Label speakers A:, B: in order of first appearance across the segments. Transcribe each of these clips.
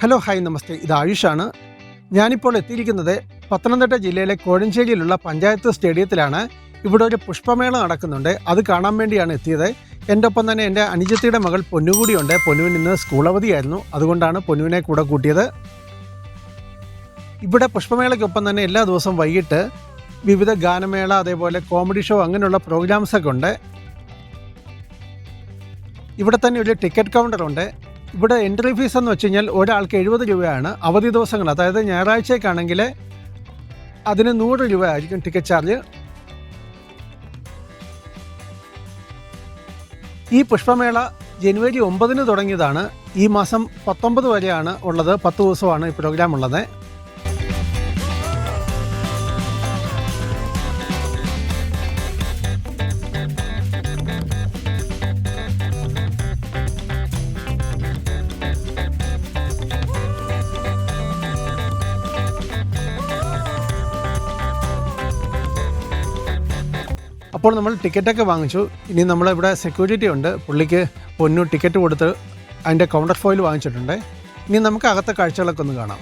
A: Hello hi നമസ്തേ. ഇത് ആയുഷാണ്. ഞാനിപ്പോൾ എത്തിയിരിക്കുന്നത് പത്തനംതിട്ട ജില്ലയിലെ കോഴഞ്ചേരിയിലുള്ള പഞ്ചായത്ത് സ്റ്റേഡിയത്തിലാണ്. ഇവിടെ ഒരു പുഷ്പമേള നടക്കുന്നുണ്ട്. അത് കാണാൻ വേണ്ടിയാണ് എത്തിയത്. എന്റെ ഒപ്പം തന്നെ എന്റെ അനുജത്തിയുടെ മകൾ പൊന്നുകൂടിയുണ്ട് പൊന്നുവിൻ ഇന്ന് സ്കൂൾ അവധിയായിരുന്നു അതുകൊണ്ടാണ് പൊന്നുവിനെ കൂടെ കൂട്ടിയത്. ഇവിടെ പുഷ്പമേളയ്ക്കൊപ്പം തന്നെ എല്ലാ ദിവസവും വൈകിട്ട് വിവിധ ഗാനമേള അതേപോലെ കോമഡി ഷോ അങ്ങനെയുള്ള പ്രോഗ്രാംസൊക്കെ ഉണ്ട്. ഇവിടെ തന്നെ ഒരു ടിക്കറ്റ് കൗണ്ടറുണ്ട്. ഇവിടെ എൻട്രി ഫീസ് എന്ന് വെച്ച് കഴിഞ്ഞാൽ ഒരാൾക്ക് എഴുപത് രൂപയാണ് അവധി ദിവസങ്ങൾ. അതായത് ഞായറാഴ്ചയ്ക്കാണെങ്കിൽ അതിന് നൂറ് രൂപ ആയിരിക്കും ടിക്കറ്റ് ചാർജ് ഈ പുഷ്പമേള ജനുവരി ഒമ്പതിന് തുടങ്ങിയതാണ്. ഈ മാസം പത്തൊമ്പത് വരെയാണ് ഉള്ളത്. പത്ത് ദിവസമാണ് ഈ പ്രോഗ്രാം ഉള്ളത്. അപ്പോൾ നമ്മൾ ടിക്കറ്റൊക്കെ വാങ്ങിച്ചു. ഇനി നമ്മളിവിടെ സെക്യൂരിറ്റി ഉണ്ട്. പുള്ളിക്ക് പൊന്നു ടിക്കറ്റ് കൊടുത്ത് അതിന്റെ കൗണ്ടർ ഫോയിൽ വാങ്ങിച്ചിട്ടുണ്ട്. ഇനി നമുക്ക് അകത്തെ കാഴ്ചകളൊക്കെ ഒന്ന് കാണാം.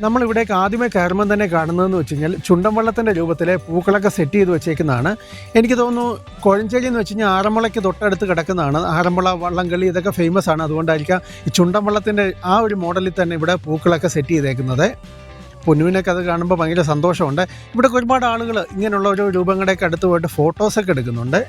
A: നമ്മളിവിടേക്ക് ആദ്യമേ കയറുമ്പം തന്നെ കാണുന്നതെന്ന് വെച്ച് കഴിഞ്ഞാൽ ചുണ്ടൻവള്ളത്തിന്റെ രൂപത്തിലെ പൂക്കളൊക്കെ സെറ്റ് ചെയ്ത് വെച്ചേക്കുന്നതാണ്. എനിക്ക് തോന്നുന്നു കോഴഞ്ചേരി എന്ന് വെച്ച് കഴിഞ്ഞാൽ ആറന്മുളയ്ക്ക് തൊട്ടടുത്ത് കിടക്കുന്നതാണ്. ആറന്മുള വള്ളംകളി ഇതൊക്കെ ഫേമസ് ആണ്. അതുകൊണ്ടായിരിക്കാം ഈ ചുണ്ടൻവള്ളത്തിന്റെ ആ ഒരു മോഡലിൽ തന്നെ ഇവിടെ പൂക്കളൊക്കെ സെറ്റ് ചെയ്തേക്കുന്നത്. പൊന്നുവിനൊക്കെ അത് കാണുമ്പോൾ ഭയങ്കര സന്തോഷമുണ്ട്. ഇവിടെ ഒരുപാട് ആളുകൾ ഇങ്ങനെയുള്ള ഒരു രൂപങ്ങളുടെയൊക്കെ അടുത്ത് പോയിട്ട് ഫോട്ടോസൊക്കെ എടുക്കുന്നുണ്ട്.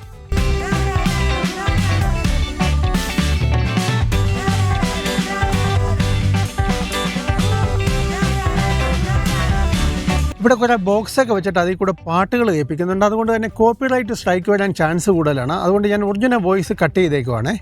A: ഇവിടെ കുറേ ബോക്സ് ഒക്കെ വെച്ചിട്ട് അതിൽ കൂടെ പാട്ടുകൾ കേൾപ്പിക്കുന്നുണ്ട് അതുകൊണ്ട് തന്നെ കോപ്പിറൈറ്റ് സ്ട്രൈക്ക് വരാൻ ചാൻസ് കൂടുതലാണ്. അതുകൊണ്ട് ഞാൻ ഒറിജിനൽ വോയിസ് കട്ട് ചെയ്തേക്കുവാണേ.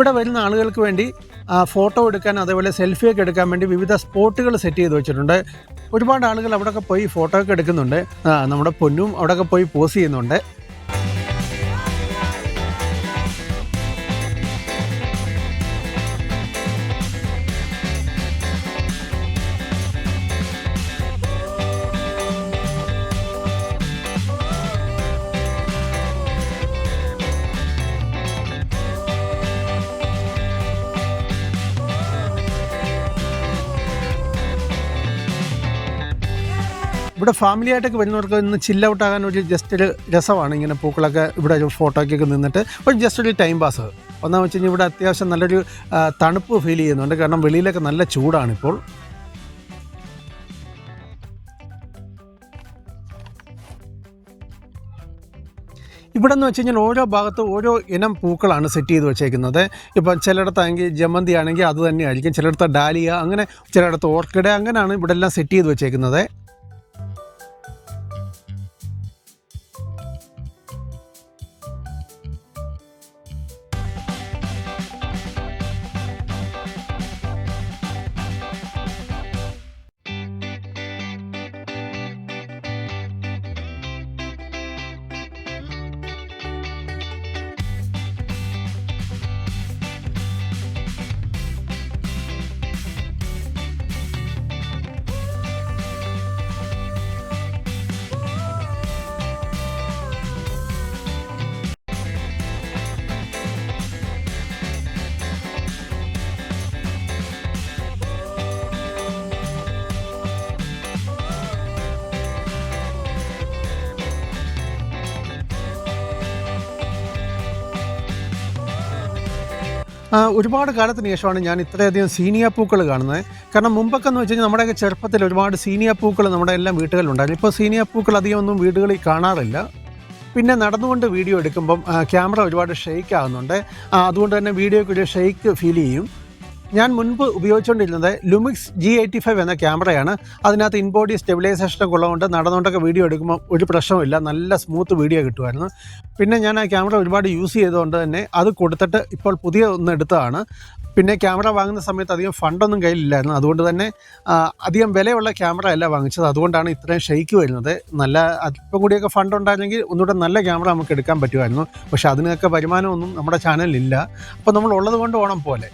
A: ഇവിടെ വരുന്ന ആളുകൾക്ക് വേണ്ടി ഫോട്ടോ എടുക്കാൻ അതേപോലെ സെൽഫിയൊക്കെ എടുക്കാൻ വേണ്ടി വിവിധ സ്പോട്ടുകൾ സെറ്റ് ചെയ്ത് വെച്ചിട്ടുണ്ട്. ഒരുപാട് ആളുകൾ അവിടെയൊക്കെ പോയി ഫോട്ടോ ഒക്കെ എടുക്കുന്നുണ്ട്. നമ്മുടെ പൊന്നും അവിടെയൊക്കെ പോയി പോസ് ചെയ്യുന്നുണ്ട്. ഇവിടെ ഫാമിലി ആയിട്ടൊക്കെ വരുന്നവർക്ക് ഇന്ന് ചില്ല ഔട്ട് ആകാൻ ഒരു ജസ്റ്റ് ഒരു രസമാണ് ഇങ്ങനെ പൂക്കളൊക്കെ ഇവിടെ ഒരു ഫോട്ടോയ്ക്കൊക്കെ നിന്നിട്ട്. ഒരു ജസ്റ്റ് ഒരു ടൈം പാസ് ഒന്നാമെന്ന് വെച്ച് കഴിഞ്ഞാൽ ഇവിടെ അത്യാവശ്യം നല്ലൊരു തണുപ്പ് ഫീൽ ചെയ്യുന്നുണ്ട്. കാരണം വെളിയിലൊക്കെ നല്ല ചൂടാണിപ്പോൾ ഇവിടെ എന്ന് വെച്ച് കഴിഞ്ഞാൽ ഓരോ ഭാഗത്ത് ഓരോ ഇനം പൂക്കളാണ് സെറ്റ് ചെയ്ത് വെച്ചേക്കുന്നത്. ഇപ്പം ചിലയിടത്താണെങ്കിൽ ജമന്തി ആണെങ്കിൽ അത് തന്നെയായിരിക്കും. ചിലയിടത്ത് ഡാലിയ അങ്ങനെ ചിലയിടത്ത് ഓർക്കിഡ് അങ്ങനെയാണ് ഇവിടെ എല്ലാം സെറ്റ് ചെയ്ത് വെച്ചേക്കുന്നത്. ഒരുപാട് കാലത്തിന് ശേഷമാണ് ഞാൻ ഇത്രയധികം സീനിയ പൂക്കൾ കാണുന്നത്. കാരണം മുമ്പൊക്കെ എന്ന് വെച്ച് കഴിഞ്ഞാൽ നമ്മുടെയൊക്കെ ചെറുപ്പത്തിൽ ഒരുപാട് സീനിയ പൂക്കൾ നമ്മുടെ എല്ലാം വീടുകളിലുണ്ടായിരുന്നു. ഇപ്പോൾ സീനിയ പൂക്കൾ അധികം ഒന്നും വീടുകളിൽ കാണാറില്ല. പിന്നെ നടന്നുകൊണ്ട് വീഡിയോ എടുക്കുമ്പം ക്യാമറ ഒരുപാട് ഷെയ്ക്ക് ആകുന്നുണ്ട് അതുകൊണ്ട് തന്നെ വീഡിയോയ്ക്ക് ഒരു ഷെയ്ക്ക് ഫീൽ ചെയ്യും. ഞാൻ മുൻപ് ഉപയോഗിച്ചുകൊണ്ടിരുന്നത് ലുമിക്സ് ജി എയ്റ്റി ഫൈവ് എന്ന ക്യാമറയാണ്. അതിനകത്ത് ഇൻബോഡി സ്റ്റെബിലൈസേഷനൊക്കെ ഉള്ളതുകൊണ്ട് നടന്നുകൊണ്ടൊക്കെ വീഡിയോ എടുക്കുമ്പോൾ ഒരു പ്രശ്നമില്ല നല്ല സ്മൂത്ത് വീഡിയോ കിട്ടുമായിരുന്നു. പിന്നെ ഞാൻ ആ ക്യാമറ ഒരുപാട് യൂസ് ചെയ്തുകൊണ്ട് തന്നെ അത് കൊടുത്തിട്ട് ഇപ്പോൾ പുതിയ ഒന്ന് എടുത്തതാണ്. പിന്നെ ക്യാമറ വാങ്ങുന്ന സമയത്ത് അധികം ഫണ്ടൊന്നും കയ്യിലില്ലായിരുന്നു. അതുകൊണ്ട് തന്നെ അധികം വിലയുള്ള ക്യാമറ അല്ല വാങ്ങിച്ചത്. അതുകൊണ്ടാണ് ഇത്രയും ഷെയ്ക്ക് വരുന്നത്. നല്ല അല്പം കൂടിയൊക്കെ ഫണ്ട് ഉണ്ടായിരുന്നെങ്കിൽ ഒന്നുകൂടെ നല്ല ക്യാമറ നമുക്ക് എടുക്കാൻ പറ്റുമായിരുന്നു. പക്ഷേ അതിനൊക്കെ വരുമാനമൊന്നും നമ്മുടെ ചാനലിൽ ഇല്ല. അപ്പോൾ നമ്മൾ ഉള്ളത് കൊണ്ട് ഓണം പോലെ.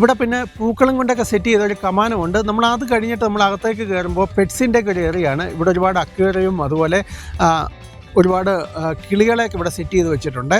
A: ഇവിടെ പിന്നെ പൂക്കളും കൊണ്ടൊക്കെ സെറ്റ് ചെയ്ത ഒരു കമാനമുണ്ട്. നമ്മൾ അത് കഴിഞ്ഞിട്ട് നമ്മൾ അകത്തേക്ക് കയറുമ്പോൾ പെറ്റ്സിന്റെ ഒക്കെ ഒരു ഏറിയാണ് ഇവിടെ ഒരുപാട് അക്വേറിയും അതുപോലെ ഒരുപാട് കിളികളെയൊക്കെ ഇവിടെ സെറ്റ് ചെയ്ത് വെച്ചിട്ടുണ്ട്.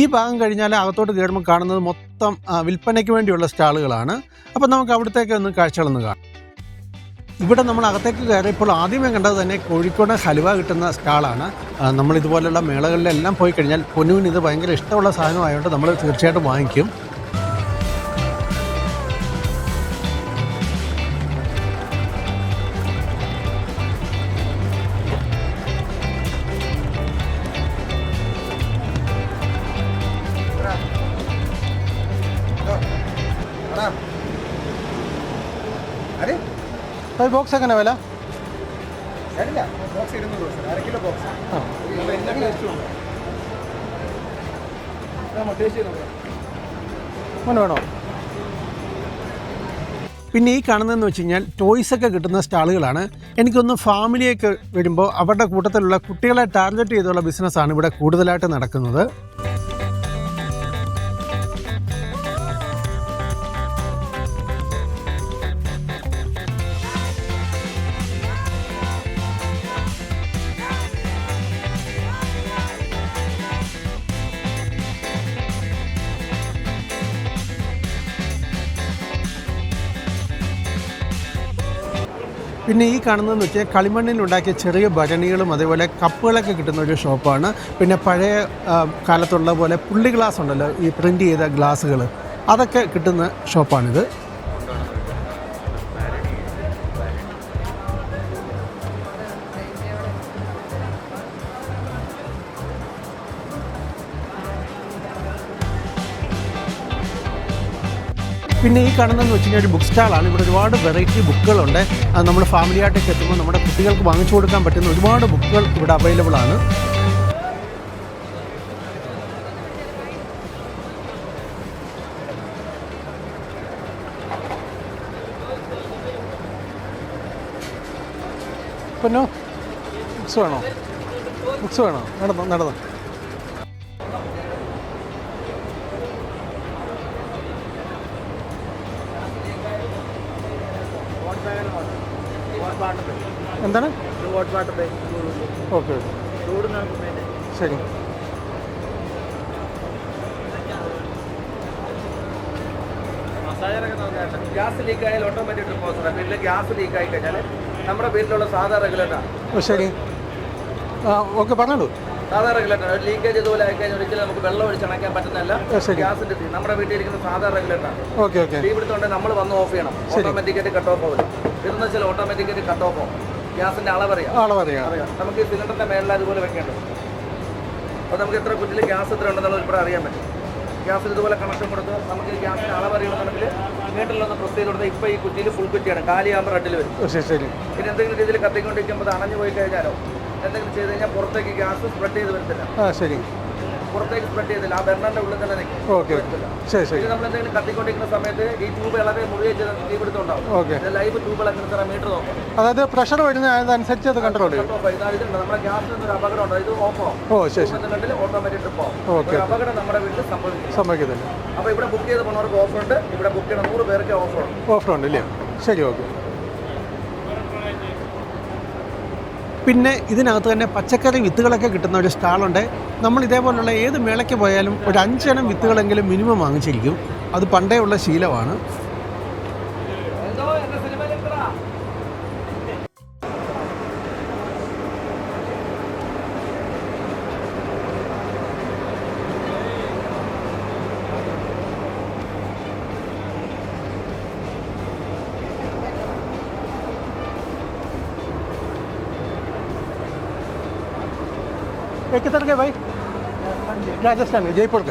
A: ഈ ഭാഗം കഴിഞ്ഞാൽ അകത്തോട്ട് കയറുമ്പോൾ കാണുന്നത് മൊത്തം വിൽപ്പനയ്ക്ക് വേണ്ടിയുള്ള സ്റ്റാളുകളാണ്. അപ്പോൾ നമുക്ക് അവിടത്തേക്ക് ഒന്ന് കാഴ്ചകളൊന്ന് കാണാം. ഇവിടെ നമ്മൾ അകത്തേക്ക് കയറിയപ്പോൾ ആദ്യമേ കണ്ടത് തന്നെ കോഴിക്കോട് ഹലുവ കിട്ടുന്ന സ്റ്റാളാണ്. നമ്മൾ ഇതുപോലെയുള്ള മേളകളിലെല്ലാം പോയി കഴിഞ്ഞാൽ പൊന്നുവിന് ഇത് ഭയങ്കര ഇഷ്ടമുള്ള സാധനമായതുകൊണ്ട് നമ്മൾ തീർച്ചയായിട്ടും വാങ്ങിക്കും.
B: ടേസ്റ്റ്
A: ബോക്സ് എങ്ങനെ മോനെ വേണോ? പിന്നെ ഈ കാണുന്നതെന്ന് വെച്ച് കഴിഞ്ഞാൽ ടോയ്സ് ഒക്കെ കിട്ടുന്ന സ്റ്റാളുകളാണ്. എനിക്കൊന്ന് ഫാമിലിയൊക്കെ വരുമ്പോൾ അവരുടെ കൂട്ടത്തിലുള്ള കുട്ടികളെ ടാർഗറ്റ് ചെയ്തുള്ള ബിസിനസ്സാണ് ഇവിടെ കൂടുതലായിട്ട് നടക്കുന്നത്. പിന്നെ ഈ കാണുന്നതെന്ന് വെച്ചാൽ കളിമണ്ണിൽ ഉണ്ടാക്കിയ ചെറിയ ഭരണികളും അതേപോലെ കപ്പുകളൊക്കെ കിട്ടുന്ന ഒരു ഷോപ്പാണ്. പിന്നെ പഴയ കാലത്തുള്ള പോലെ പുള്ളി ഗ്ലാസ് ഉണ്ടല്ലോ ഈ പ്രിന്റ് ചെയ്ത ഗ്ലാസ്സുകൾ അതൊക്കെ കിട്ടുന്ന ഷോപ്പാണിത്. പിന്നെ ഈ കാണുന്നതെന്ന് വെച്ച് കഴിഞ്ഞാൽ ഒരു ബുക്ക് സ്റ്റാളാണ് ഇവിടെ ഒരുപാട് വെറൈറ്റി ബുക്കുകളുണ്ട് അത് നമ്മൾ ഫാമിലി ആയിട്ടൊക്കെ എത്തുമ്പോൾ നമ്മുടെ കുട്ടികൾക്ക് വാങ്ങിച്ചു കൊടുക്കാൻ പറ്റുന്ന ഒരുപാട് ബുക്കുകൾ ഇവിടെ അവൈലബിൾ ആണ്. പിന്നെ ബുക്സ് വേണോ? ബുക്സ് വേണോ? നടന്നോ നടന്നോ. ഓക്കെ ശരി.
B: ഗ്യാസ് ലീക്ക് ആയാൽ ഓട്ടോമാറ്റിക് റിപ്പോസ് വീട്ടിൽ ഗ്യാസ് ലീക്ക് ആയി കഴിഞ്ഞാൽ നമ്മുടെ വീട്ടിലുള്ള സാധാ റെഗുലേറ്റർ
A: ശരി. ഓക്കെ പറഞ്ഞോളൂ.
B: സാധാ റെഗുലേറ്റർ ലീക്കേജ് ഇതുപോലെ ആയി കഴിഞ്ഞാൽ ഒരിക്കലും നമുക്ക് വെള്ളം ഒഴിച്ചണക്കാൻ പറ്റുന്നില്ല
A: ഓ, ശരി.
B: ഗ്യാസിന്റെ തീ. നമ്മുടെ വീട്ടിൽ ഇരിക്കുന്ന സാധാ റെഗുലേറ്റർ
A: ഓക്കെ ഓക്കെ.
B: തീ പിടുത്തോണ്ട് നമ്മൾ വന്ന് ഓഫ് ചെയ്യണം. ഓട്ടോമാറ്റിക്കായിട്ട് കട്ട് ഓഫ് ആവില്ല ഇതെന്ന് വെച്ചാൽ ഓട്ടോമാറ്റിക്കായിട്ട് കട്ട് ഓഫ് ആവും. ഗ്യാസിന്റെ അളവറിയാം
A: ആളെ
B: അറിയാം. നമുക്ക് ഈ സിലിണ്ടറിന്റെ മേളിൽ അതുപോലെ വെക്കേണ്ടത്. അപ്പോൾ നമുക്ക് എത്ര കുറ്റിൽ ഗ്യാസ് എത്ര ഉണ്ടെന്നുള്ളത് ഒരുപാട് അറിയാൻ പറ്റും. ഗ്യാസിൽ ഇതുപോലെ കണക്ഷൻ കൊടുത്ത് നമുക്ക് ഈ ഗ്യാസിന്റെ അളവ് അറിയണമെന്നുണ്ടെങ്കിൽ വീട്ടിലൊന്ന് പ്രസ് ചെയ്ത് കൊടുത്താൽ ഇപ്പോൾ ഈ കുറ്റിയിൽ ഫുൾ കുറ്റിയാണ്. കാലിയാകുമ്പോൾ റെഡിൽ വരും.
A: ശരി
B: പിന്നെ എന്തെങ്കിലും രീതിയിൽ കത്തിക്കൊണ്ടിരിക്കുമ്പോൾ അത് അണഞ്ഞു പോയി കഴിഞ്ഞാലോ? എന്തെങ്കിലും ചെയ്ത് കഴിഞ്ഞാൽ പുറത്തേക്ക് ഗ്യാസ് സ്പ്രെഡ് ചെയ്ത് വരത്തില്ല.
A: ശരി.
B: പുറത്തേക്ക് സ്പ്രെഡ് ചെയ്തില്ല ആ ബെർണറിന്റെ ഉള്ളിൽ തന്നെ നിൽക്കും.
A: ഓക്കെ ശരി ശരി.
B: നമ്മൾ എന്തെങ്കിലും കത്തിക്കൊണ്ടിരിക്കുന്ന സമയത്ത് ഈ ട്യൂബ് ഇളകെ മുറിയെ തീപിടുത്തുണ്ടാവും
A: ഓക്കെ.
B: ലൈവ് ട്യൂബ് ഇളക്കുന്ന മീറ്റർ നോക്കും
A: അതായത് പ്രഷർ വരുന്നതനുസരിച്ച് അത് കൺട്രോൾ ചെയ്യും.
B: നമ്മുടെ ഗ്യാസിന് ഒരു അപകടം ഉണ്ടോ? ഇത് ഓഫ് ആവും.
A: ഓ ശരി
B: ഓട്ടോമാറ്റിക് ട്രിപ്പ്
A: ഓക്കെ
B: അപകടം നമ്മുടെ വീട്ടിൽ സംഭവിക്കും
A: സമ്മതിക്കുന്നില്ല
B: അപ്പോൾ ഇവിടെ ബുക്ക് ചെയ്ത് പോണവർക്ക് ഓഫർ ഉണ്ട്. ഇവിടെ ബുക്ക് ചെയ്യണ നൂറ് പേർക്ക് ഓഫർ ഉണ്ട്.
A: ഓഫർ ഉണ്ട് ഇല്ലേ? ശരി ഓക്കെ. പിന്നെ ഇതിനകത്ത് തന്നെ പച്ചക്കറി വിത്തുകളൊക്കെ കിട്ടുന്ന ഒരു സ്റ്റാളുണ്ട്. നമ്മൾ ഇതേപോലുള്ള ഏത് മേളയ്ക്ക് പോയാലും ഒരു അഞ്ചെണ്ണം വിത്തുകളെങ്കിലും മിനിമം വാങ്ങിച്ചിരിക്കും. അത് പണ്ടേ ഉള്ള ശീലമാണ്. ഭായ് രാജസ്ഥാൻ. ജയ്പൂർ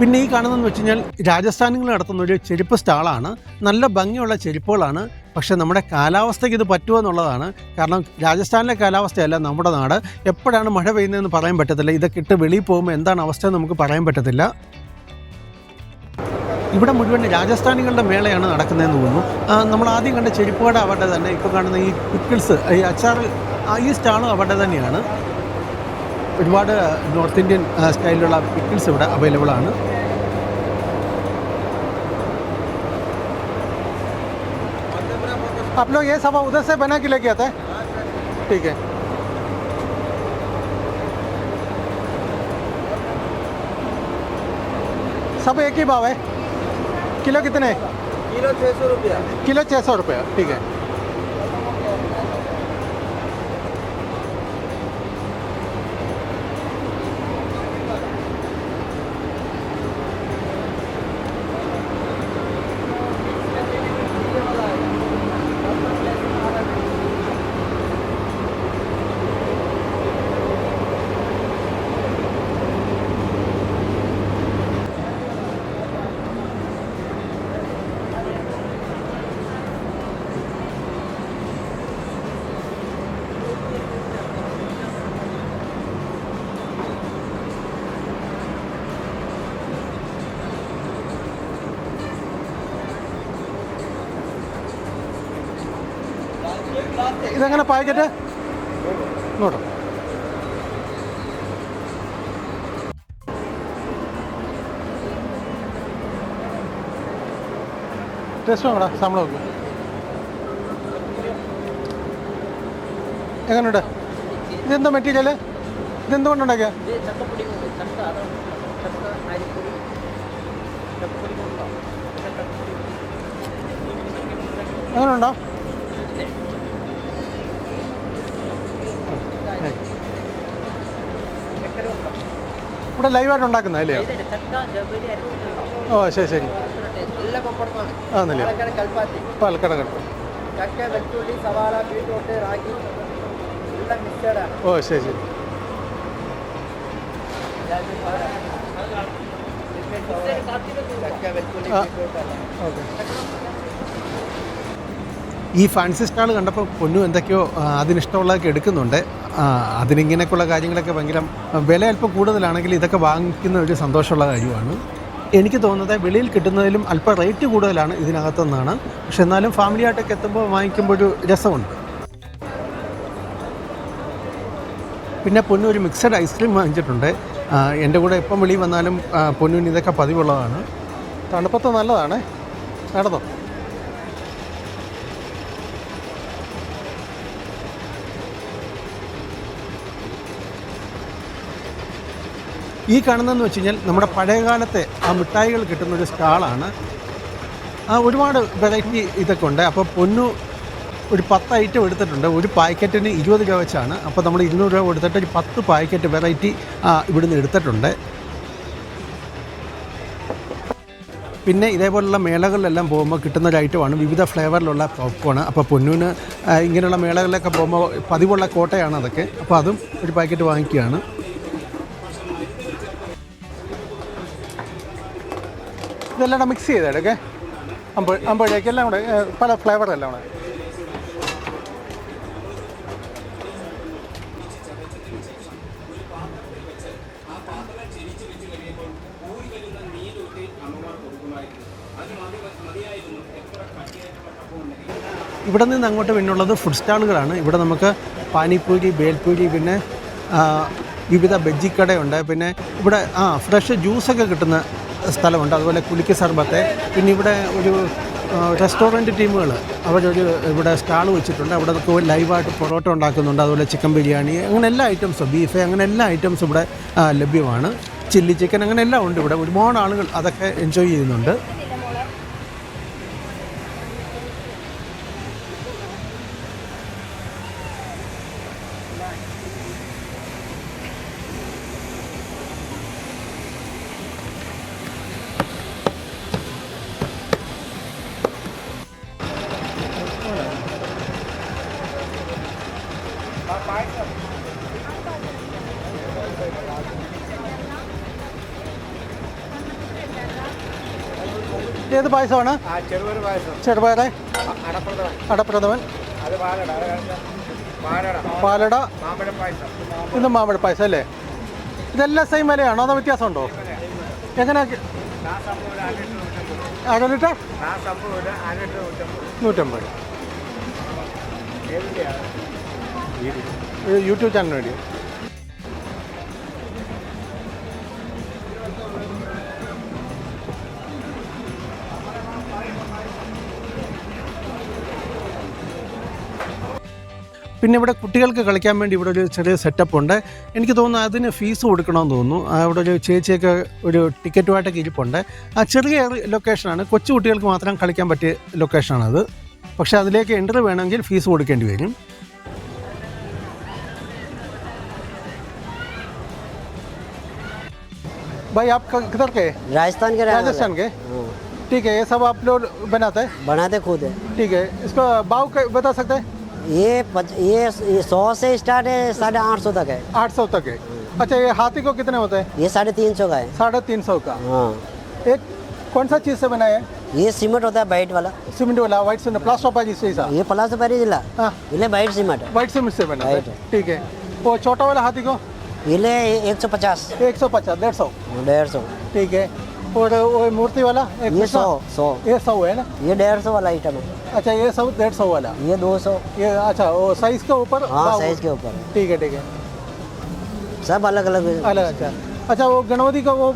A: പിന്നെ ഈ കാണുന്നതെന്ന് വെച്ച് കഴിഞ്ഞാൽ രാജസ്ഥാനിൽ നടത്തുന്ന ഒരു ചെരുപ്പ് സ്റ്റാളാണ്. നല്ല ഭംഗിയുള്ള ചെരുപ്പുകളാണ്. പക്ഷേ നമ്മുടെ കാലാവസ്ഥയ്ക്ക് ഇത് പറ്റുമോ എന്നുള്ളതാണ്. കാരണം രാജസ്ഥാനിലെ കാലാവസ്ഥയല്ല നമ്മുടെ നാട്. എപ്പോഴാണ് മഴ പെയ്യുന്നതെന്ന് പറയാൻ പറ്റത്തില്ല. ഇതൊക്കെ ഇട്ട് വെളിയിൽ പോകുമ്പോൾ എന്താണ് അവസ്ഥ എന്ന് നമുക്ക് പറയാൻ പറ്റത്തില്ല. ഇവിടെ മുഴുവൻ രാജസ്ഥാനികളുടെ മേളയാണ് നടക്കുന്നതെന്ന് തോന്നുന്നു. നമ്മൾ ആദ്യം കണ്ട ചെരുപ്പുകട അവരുടെ തന്നെ. ഇപ്പോൾ കാണുന്ന ഈ പിക്കിൾസ് ഈ അച്ചാർ ഈ സ്റ്റാളും അവരുടെ തന്നെയാണ്. ഒരുപാട് നോർത്ത് ഇന്ത്യൻ ആ, സ്റ്റൈലിലുള്ള പിക്കിൾസ് ഇവിടെ അവൈലബിൾ ആണ് आप लोग ये सब उधर से बना के लेके आते हैं ठीक है सब एक ही भाव है किलो कितने
B: किलो छः सौ रुपया
A: किलो छः सौ रुपये ठीक है ഇതെങ്ങനെ പാക്കറ്റ്? നോട്ടോ ടേസ്റ്റ് നോക്കടാ ശമ്പളം നോക്ക് എങ്ങനെയുണ്ട്? ഇതെന്താ മെറ്റീരിയൽ ഇതെന്തുകൊണ്ടുണ്ടാക്കിയ? എങ്ങനെയുണ്ടോ? ഇവിടെ ലൈവായിട്ട് ഉണ്ടാക്കുന്നത് അല്ലേ? ഓ ശരി ശരി.
B: ആണല്ലേ?
A: പാലക്കാട് കട്ട ഓ ശരി ശരി. ഈ ഫാൻസി സ്റ്റാൾ കണ്ടപ്പോൾ പൊന്നു എന്തൊക്കെയോ അതിനിഷ്ടമുള്ളതൊക്കെ എടുക്കുന്നുണ്ട്. അതിനിങ്ങനെയൊക്കെയുള്ള കാര്യങ്ങളൊക്കെ ഭയങ്കര വില അല്പം കൂടുതലാണെങ്കിൽ ഇതൊക്കെ വാങ്ങിക്കുന്ന ഒരു സന്തോഷമുള്ള കാര്യമാണ്. എനിക്ക് തോന്നുന്നത് വെളിയിൽ കിട്ടുന്നതിലും അല്പം റേറ്റ് കൂടുതലാണ് ഇതിനകത്തുനിന്നാണ് പക്ഷെ എന്നാലും ഫാമിലി ആയിട്ടൊക്കെ എത്തുമ്പോൾ വാങ്ങിക്കുമ്പോൾ ഒരു രസമുണ്ട്. പിന്നെ പൊന്നു ഒരു മിക്സഡ് ഐസ്ക്രീം വാങ്ങിച്ചിട്ടുണ്ട്. എന്റെ കൂടെ എപ്പം വെളിയിൽ വന്നാലും പൊന്നുവിന് ഇതൊക്കെ പതിവുള്ളതാണ്. തണുപ്പത്ത് നല്ലതാണ്. നടന്നോ? ഈ കാണുന്നതെന്ന് വെച്ച് കഴിഞ്ഞാൽ നമ്മുടെ പഴയകാലത്തെ ആ മിഠായികൾ കിട്ടുന്ന ഒരു സ്റ്റാളാണ്. ആ ഒരുപാട് വെറൈറ്റി ഇതൊക്കെ ഉണ്ട്. അപ്പോൾ പൊന്നു ഒരു പത്ത് ഐറ്റം എടുത്തിട്ടുണ്ട്. ഒരു പാക്കറ്റിന് ഇരുപത് രൂപ വെച്ചാണ്. അപ്പോൾ നമ്മൾ ഇരുന്നൂറ് രൂപ കൊടുത്തിട്ട് ഒരു പത്ത് പാക്കറ്റ് വെറൈറ്റി ഇവിടുന്ന് എടുത്തിട്ടുണ്ട്. പിന്നെ ഇതേപോലുള്ള മേളകളിലെല്ലാം പോകുമ്പോൾ കിട്ടുന്ന ഒരു ഐറ്റമാണ് വിവിധ ഫ്ലേവറിലുള്ള പോപ്കോൺ അപ്പോൾ പൊന്നൂന് ഇങ്ങനെയുള്ള മേളകളിലൊക്കെ പോകുമ്പോൾ പതിവുള്ള കോട്ടയാണ് അതൊക്കെ. അപ്പോൾ അതും ഒരു പാക്കറ്റ് വാങ്ങിക്കുകയാണ്. ഇതെല്ലാം മിക്സ് ചെയ്തെടുക്കേ അമ്പ അമ്പഴേക്ക് എല്ലാം കൂടെ പല ഫ്ലേവറെല്ലാം കൂടെ. ഇവിടെ നിന്ന് അങ്ങോട്ട് പിന്നുള്ളത് ഫുഡ് സ്റ്റാളുകളാണ് ഇവിടെ നമുക്ക് പാനിപ്പൂരി ബേൽപൂരി പിന്നെ വിവിധ ബജ്ജിക്കടയുണ്ട്. പിന്നെ ഇവിടെ ആ ഫ്രഷ് ജ്യൂസൊക്കെ കിട്ടുന്ന സ്ഥലമുണ്ട്. അതുപോലെ കുലിക്ക് സർബത്തെ. പിന്നെ ഇവിടെ ഒരു റെസ്റ്റോറന്റ് ടീമുകൾ അവരൊരു ഇവിടെ സ്റ്റാൾ വെച്ചിട്ടുണ്ട്. അവിടെ ലൈവായിട്ട് പൊറോട്ട ഉണ്ടാക്കുന്നുണ്ട്. അതുപോലെ ചിക്കൻ ബിരിയാണി അങ്ങനെ എല്ലാ ഐറ്റംസും ബീഫ് അങ്ങനെ എല്ലാ ഐറ്റംസും ഇവിടെ ലഭ്യമാണ്. ചില്ലി ചിക്കൻ അങ്ങനെ എല്ലാം ഉണ്ട് ഇവിടെ. ഒരുപാട് ആളുകൾ അതൊക്കെ എൻജോയ് ചെയ്യുന്നുണ്ട്. ഏത് പായസമാണ്? ചെറുപയറെ
B: അടപ്രഥമൻ. പാലട
A: ഇത് മാമ്പഴ പായസം അല്ലേ? ഇതെല്ലാം സെയിം വിലയാണോ അതോ വ്യത്യാസമുണ്ടോ? എങ്ങനെ?
B: അര ലിറ്റർ നൂറ്റമ്പത്
A: യൂട്യൂബ് ചാനൽ വേണ്ടി. പിന്നെ ഇവിടെ കുട്ടികൾക്ക് കളിക്കാൻ വേണ്ടി ഇവിടെ ഒരു ചെറിയ സെറ്റപ്പ് ഉണ്ട് എനിക്ക് തോന്നുന്നു അതിന് ഫീസ് കൊടുക്കണമെന്ന് തോന്നുന്നു ആ, ഇവിടെ ഒരു ചേച്ചിയൊക്കെ ഒരു ടിക്കറ്റുമായിട്ടൊക്കെ ഇരിപ്പുണ്ട് ആ ചെറിയ ലൊക്കേഷനാണ് കൊച്ചു കുട്ടികൾക്ക് മാത്രം കളിക്കാൻ പറ്റിയ ലൊക്കേഷനാണത് പക്ഷേ അതിലേക്ക് എൻട്രി വേണമെങ്കിൽ ഫീസ് കൊടുക്കേണ്ടി വരും भाई आप क- किधर के हैं?
C: राजस्थान के रहने वाले
A: राजस्थान के
C: हैं। हाँ,
A: ठीक है ये सब आप लोग बनाते हैं
C: बनाते खुद है
A: ठीक है इसका भाव क- बता सकते हैं
C: ये पच, ये सौ से स्टार्ट है साढ़े आठ सौ तक है।
A: आठ सौ तक है। अच्छा ये हाथी को कितने होते हैं?
C: ये साढ़े तीन सौ का है।
A: साढ़े तीन सौ का।
C: हाँ।
A: एक कौन सा चीज़ से बनाया है?
C: ये सीमेंट होता है बाइट वाला।
A: सीमेंट वाला white cement plaster of Paris जैसा
C: ये प्लास पैरी जिला।
A: हाँ।
C: ये बाइट सीमेंट है।
A: व्हाइट सीमेंट से बना है। ठीक है। वो छोटा वाला हाथी को?
C: ये ले एक सौ पचास।
A: एक सौ पचास डेढ़ सौ।
C: डेढ़ सौ।
A: ठीक है। और वो मूर्ति वाला? एक
C: ये सौ सौ।
A: ये सौ है ना?
C: ये डेढ़ सौ वाला आइटम है।
A: अच्छा ये सब डेढ़ सौ वाला?
C: ये दो सौ।
A: ये अच्छा वो साइज़ के ऊपर?
C: हाँ साइज़ के ऊपर।
A: ठीक है ठीक है।
C: सब अलग अलग।
A: अलग अच्छा। अच्छा वो गणपति का वो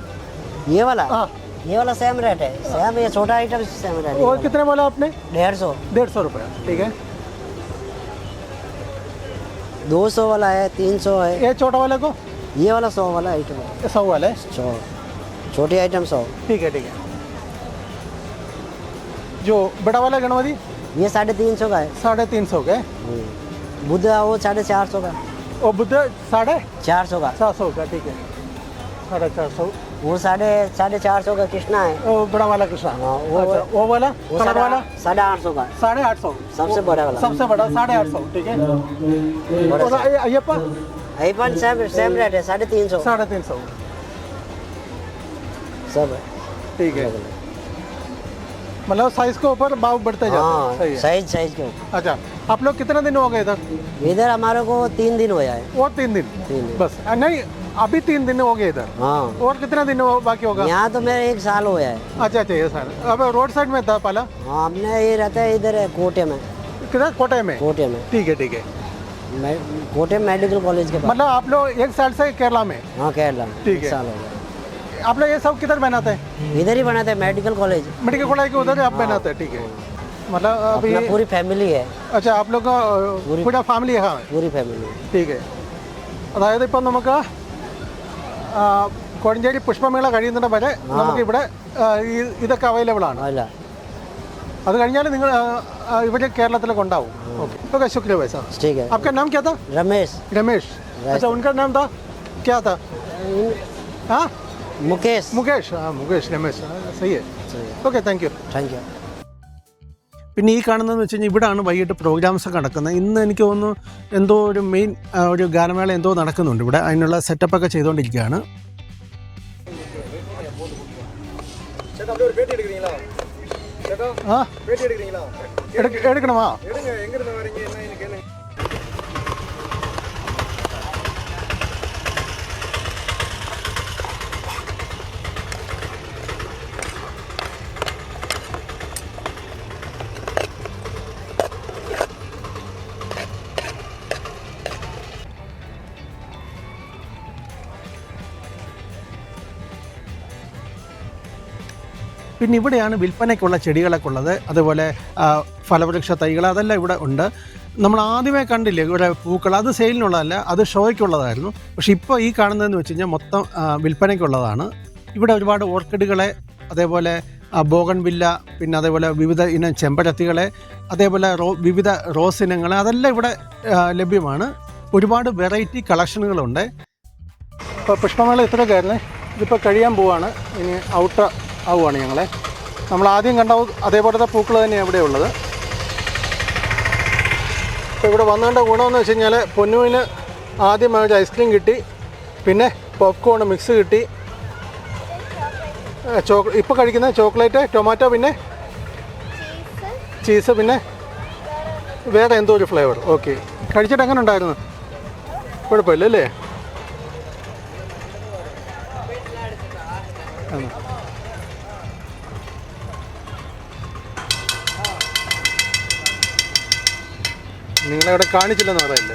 C: ये वाला?
A: हाँ।
C: ये वाला सेम रेट है। सेम ये छोटा आइटम सेम रेट है।
A: कितने बोला आपने?
C: डेढ़ सौ।
A: डेढ़ सौ रुपये ठीक है।
C: दो सौ वाला है तीन सौ है।
A: ये छोटा वाले को?
C: ये वाला सौ वाला आइटम है।
A: सौ वाला है?
C: सौ। छोटी आइटम सौ
A: ठीक है ठीक है। जो बड़ा वाला गणपति?
C: ये साढ़े तीन सौ का है।
A: साढ़े तीन सौ के?
C: बुद्ध वो साढ़े चार सौ का।
A: और बुद्ध साढ़े?
C: चार सौ का।
A: चार सौ का ठीक है। साढ़े चार सौ।
C: वो साढ़े साढ़े चार सौ का कृष्णा है।
A: वो बड़ा वाला कृष्णा।
C: हाँ, वो-
A: अच्छा, वो वाला?
C: वो
A: कलर वाला?
C: साढ़े आठ सौ का।
A: साढ़े आठ सौ।
C: सबसे बड़ा वाला।
A: सबसे बड़ा साढ़े आठ सौ ठीक है। और अय्यप्पा?
C: सेम सेम रेट है साढ़े तीन सौ।
A: साढ़े तीन सौ।
C: सब है।
A: ठीक है। मतलब साइज़ के ऊपर भाव बढ़ते जाते हैं। सही है।
C: साइज़ साइज़ के ऊपर।
A: अच्छा आप लोग कितने दिन हो गए इधर?
C: इधर हमारे को तीन दिन है
A: और तीन दिन?
C: तीन दिन।
A: बस नहीं अभी तीन दिन हो गए इधर?
C: हाँ।
A: और कितना दिन हो- बाकी होगा?
C: यहाँ तो मेरा एक साल है
A: अच्छा अच्छा ये सर अब रोड साइड में था पहला
C: हाँ हमने ये रहता है इधर है कोटे में।
A: किधर? कोटे में?
C: कोटे में।
A: ठीक है ठीक है।
C: मे- कोटे मेडिकल कॉलेज के
A: मतलब आप लोग एक साल से केरला में?
C: हाँ केरला में।
A: ठीक है।
C: साल हो गया।
A: आप लोग ये सब किधर बनाते हैं
C: इधर ही बनाते हैं मेडिकल कॉलेज
A: मेडिकल कॉलेज के उधर ही आप बनाते हैं ठीक है मतलब अभी
C: अपना पूरी फैमिली है
A: अच्छा आप लोग का
C: पूरी-
A: पूरा ഫാമിലി हाँ
C: पूरी फैमिली
A: ठीक है അതായത് ഇപ്പം നമുക്ക് ആ, കോഴഞ്ചേരി പുഷ്പമേള കഴിയുന്നിടം വരെ നമുക്ക് ഇവിടെ ആ, ഈ ഇതൊക്കെ അവൈലബിൾ ആണ്
C: अला
A: അത് കഴിഞ്ഞാൽ നിങ്ങൾ ആ, ആ, ഇവിടെ കേരളത്തിലൊക്കെ ഉണ്ടാവും ओके ओके शुक्रिया भाई साहब
C: ठीक है
A: आपका नाम क्या था
C: रमेश
A: रमेश अच्छा उनका नाम था क्या था हाँ મુકેશ മുകേഷ് ആ മുകേഷ് രമേശ് ആ, സയ്യേ okay thank you
C: thank you
A: പിന്നെ ഈ കാണുന്നതെന്ന് വെച്ച് കഴിഞ്ഞാൽ ഇവിടാണ് വൈകിട്ട് പ്രോഗ്രാംസ് ഒക്കെ നടക്കുന്നത്. ഇന്ന് എനിക്ക് തോന്നുന്നു എന്തോ ഒരു മെയിൻ ഒരു ഗാനമേള എന്തോ നടക്കുന്നുണ്ട് ഇവിടെ. അതിനുള്ള സെറ്റപ്പൊക്കെ ചെയ്തുകൊണ്ടിരിക്കുകയാണ് ആ. എടുക്കണമാ പിന്നെ ഇവിടെയാണ് വിൽപ്പനയ്ക്കുള്ള ചെടികളൊക്കെ ഉള്ളത്. അതുപോലെ ഫലവൃക്ഷ തൈകൾ അതെല്ലാം ഇവിടെ ഉണ്ട്. നമ്മൾ ആദ്യമേ കണ്ടില്ലേ ഇവിടെ പൂക്കൾ അത് സെയിലിനുള്ളതല്ല അത് ഷോയ്ക്കുള്ളതായിരുന്നു. പക്ഷെ ഇപ്പോൾ ഈ കാണുന്നതെന്ന് വെച്ച് കഴിഞ്ഞാൽ മൊത്തം വിൽപ്പനയ്ക്കുള്ളതാണ്. ഇവിടെ ഒരുപാട് ഓർക്കിഡുകളെ അതേപോലെ ബോഗൺ വില്ല പിന്നെ അതേപോലെ വിവിധ ഇനം ചെമ്പരത്തികളെ അതേപോലെ റോ വിവിധ റോസ് ഇനങ്ങൾ അതെല്ലാം ഇവിടെ ലഭ്യമാണ്. ഒരുപാട് വെറൈറ്റി കളക്ഷനുകളുണ്ട്. ഇപ്പോൾ പുഷ്പമേള ഇത്രയൊക്കെ ആയിരുന്നേ. ഇതിപ്പോൾ കഴിയാൻ പോവാണ്. ഇനി ഔട്ട് ആവുകയാണ് ഞങ്ങളെ. നമ്മൾ ആദ്യം കണ്ട അതേപോലത്തെ പൂക്കൾ തന്നെയാണ് ഇവിടെ ഉള്ളത്. അപ്പോൾ ഇവിടെ വന്നതിന്റെ ഗുണമെന്ന് വെച്ച് കഴിഞ്ഞാൽ പൊന്നുവിന് ആദ്യം ഐസ്ക്രീം കിട്ടി. പിന്നെ പോപ്കോൺ മിക്സ് കിട്ടി. ചോ ഇപ്പോൾ കഴിക്കുന്ന ചോക്ലേറ്റ് ടൊമാറ്റോ പിന്നെ ചീസ് പിന്നെ വേറെ എന്തോ ഒരു ഫ്ലേവർ ഓക്കെ കഴിച്ചിട്ട് എങ്ങനെ ഉണ്ടായിരുന്നു? കുഴപ്പമില്ല അല്ലേ? നിങ്ങളവിടെ കാണിച്ചില്ലെന്ന് പറയല്ലേ?